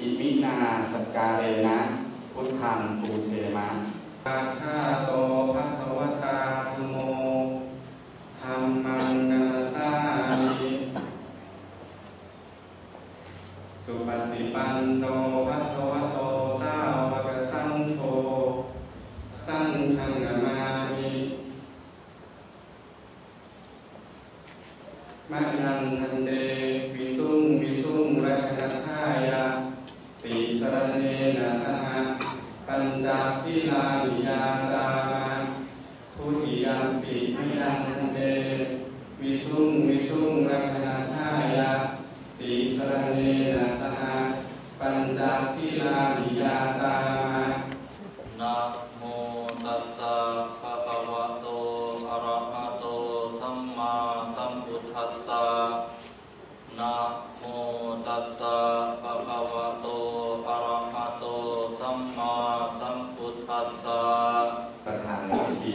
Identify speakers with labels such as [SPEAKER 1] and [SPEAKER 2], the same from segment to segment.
[SPEAKER 1] อิมินาสกการเรนะ พุทธังปูเสมะ
[SPEAKER 2] อาคาโตภะคะวตาธโมธรรมังนาสามิสุปฏิปันโนภะคะวะโตสาวกสังโฆสังฆังนามามิมะยังทันเดวิสุงวิสุงรักนัทายะติสรณเนนะสหะ ปั ญจศีลานิยาจาทุติยมปิมิยังเตวิสุงวิสุงรักนาทายะติสรณเนนะสหปัญจศีลานิยาจา
[SPEAKER 3] นะโมตัสสะภะคะวะโตอะระหะโตสัมมาสัมพุทธัสสะนะโมตัสสะภะคะวะโตอะระหะโต สัมมาสัมพุทธัสสะ
[SPEAKER 1] ประธานในพิธี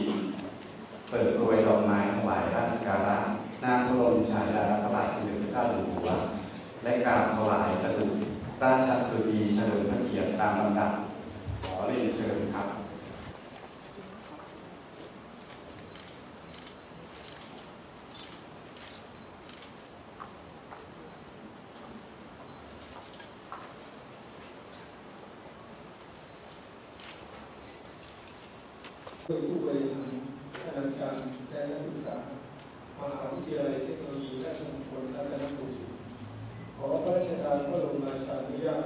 [SPEAKER 1] เปิดโปรยดอกไม้ถวายราชการะ หน้าพระบรมฉายาลักษณ์พระบาทสมเด็จพระเจ้าอยู่หัว และกราบถวายสดุราชสดุดีเฉลิมพระเกียรติตามลำดับ ขอเรียนเชิญครับ
[SPEAKER 4] โดยผู้บริหารคณาจารย์และนักศึกษา มหาวิทยาลัยเทคโนโลยีราชมงคลรัตนโกสินทร์ขอพระราชทานพระบรมราชานุญาต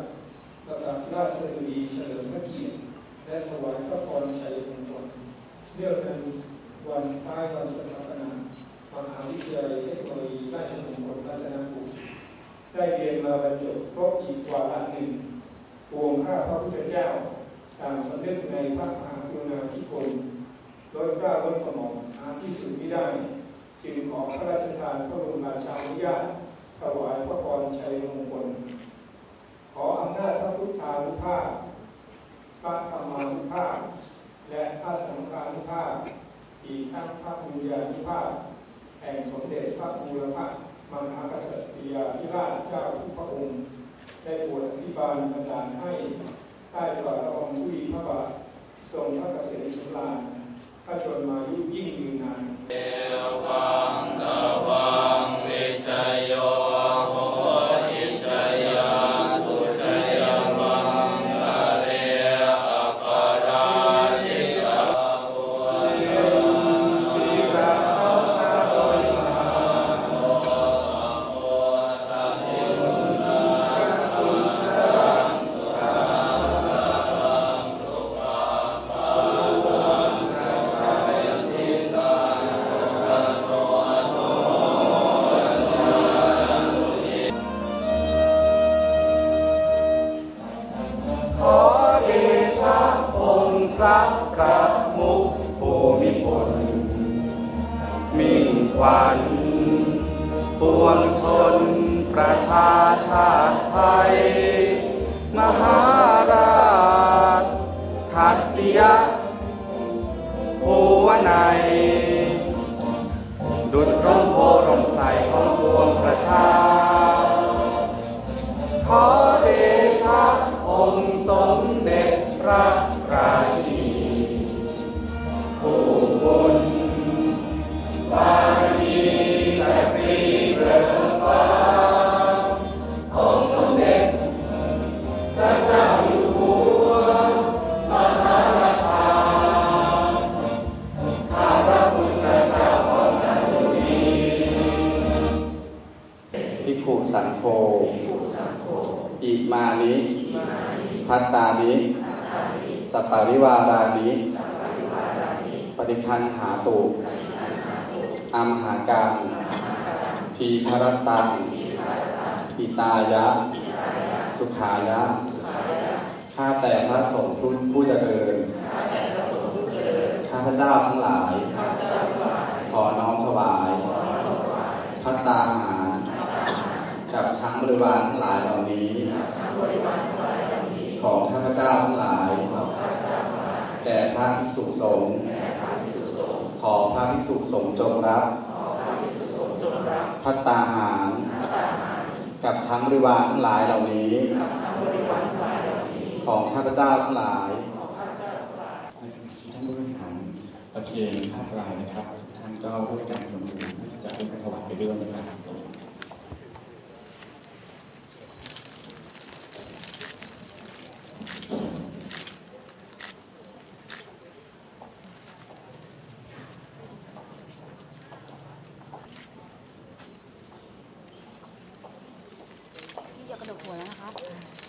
[SPEAKER 4] ประกาศราชสดุดีเฉลิมพระเกียรติและถวายพระพรชัยมงคลเนื่องในวันคล้ายวันสถาปนามหาวิทยาลัยเทคโนโลยีราชมงคลรัตนโกสินทร์ได้เรียนมาบรรจบครบอีกวาระหนึ่งปวงข้าพระพุทธเจ้าต่างสำนึกในพระมหากรุณาธิคุณโดยกล้าล้นกระหม่อมหาที่สุดไม่ได้ จึงขอพระราชทานพระบรมราชานุญาตถวายพระพรชัยมงคล ขออำนาจพระพุทธานุภาพ พระธรรมานุภาพ และพระสังฆานุภาพ อีกทั้งพระบุญญานุภาพ แห่งสมเด็จพระบูรพมหากษัตริยาธิราชเจ้าทุกพระองค์ ได้โปรดอธิบาลบันดาลให้ใต้ฝ่าละอองธุลีพระบาททรงพระเกษมสำราญพระชนมายุยิ่งยืนนาน
[SPEAKER 3] เอ
[SPEAKER 1] ชาชาติไทย มหาราชขัตติยะภูวนัยดุจร่มโพร่มใสของปวงประชา อิมานิพัตตานิสัปปาริวารานิปฏิคันหาตุอัมหากังทีคารตังปิตายะ สุขายะ ข้าแต่พระสงฆ์ผู้ผู้เจริญ ข้าพเจ้าทั้งหลาย ขอน้อมถวาย พัตตาหาร กับทั้งบริวารทั้งหลายเหล่านี้ ของข้าพเจ้าทั้งหลาย แก่พระภิกษุสงฆ์ขอพระภิกษุสงฆ์จงรับพัตตาหาร กับทั้งบริวารทั้งหลายเหล่านี้
[SPEAKER 5] ของข้าพเจ้าทั้งหลาย
[SPEAKER 1] ท่านผู้บริหารประเคนภาคกลางนะครับ ท่านก็ร่วมกันทำบุญจะร่วมกันถวายไปด้วยนะครับ
[SPEAKER 6] พี่จะกระดกหัวแล้วนะ ครับ